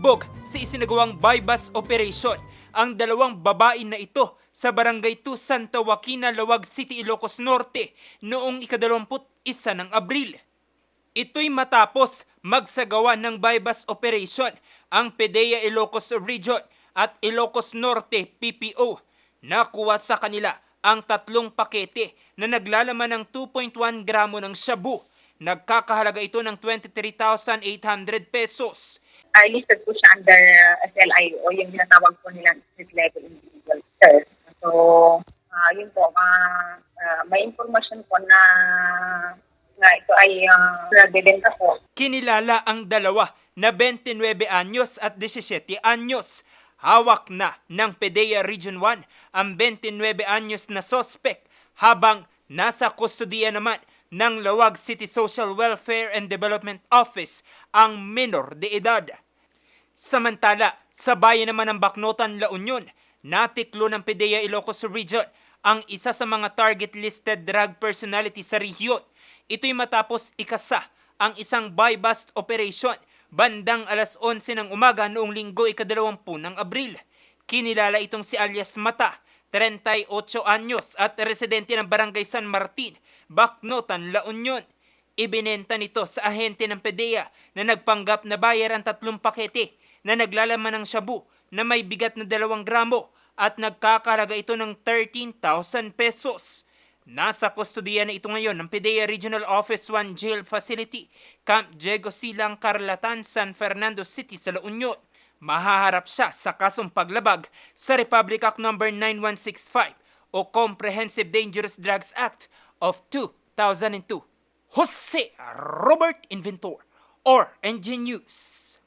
Nabugbog sa isinagawang bypass operation ang dalawang babae na ito sa Barangay 2 Santa Joaquina, Lawag City, Ilocos Norte noong ikadalawamput isa ng Abril. Ito'y matapos magsagawa ng bypass operation ang PDEA Ilocos Region at Ilocos Norte PPO. Nakuha sa kanila ang tatlong pakete na naglalaman ng 2.1 gramo ng shabu. Nagkakahalaga ito ng 23,800 pesos. are listed po siya under uh, SLI o yung tinatawag po nila street level individual search. So, ah yun po, ah, ah, may information po na na ito ay uh, nagbebenta po. Kinilala ang dalawa na 29 anyos at 17 anyos. Hawak na ng PDEA Region 1 ang 29 anyos na sospek habang nasa kustodiya naman ng Lawag City Social Welfare and Development Office ang minor de edad. Samantala, sa bayan naman ng Baknotan, La Union, natiklo ng PDEA Ilocos Region ang isa sa mga target listed drug personality sa rehiyon. Ito'y matapos ikasa ang isang buy-bust operation bandang alas 11 ng umaga noong linggo ikadalawampu ng Abril. Kinilala itong si alias Mata, 38 anyos at residente ng Barangay San Martin, Baknotan, La Union. Ibinenta nito sa ahente ng PDEA na nagpanggap na bayar ang tatlong pakete na naglalaman ng shabu na may bigat na dalawang gramo at nagkakalaga ito ng 13,000 pesos. Nasa kustodiya na ito ngayon ng PDEA Regional Office 1 Jail Facility, Camp Diego Silang, Carlatan, San Fernando City sa La Union. Mahaharap siya sa kasong paglabag sa Republic Act No. 9165 o Comprehensive Dangerous Drugs Act of 2002. Jose Robert Inventor or NG News.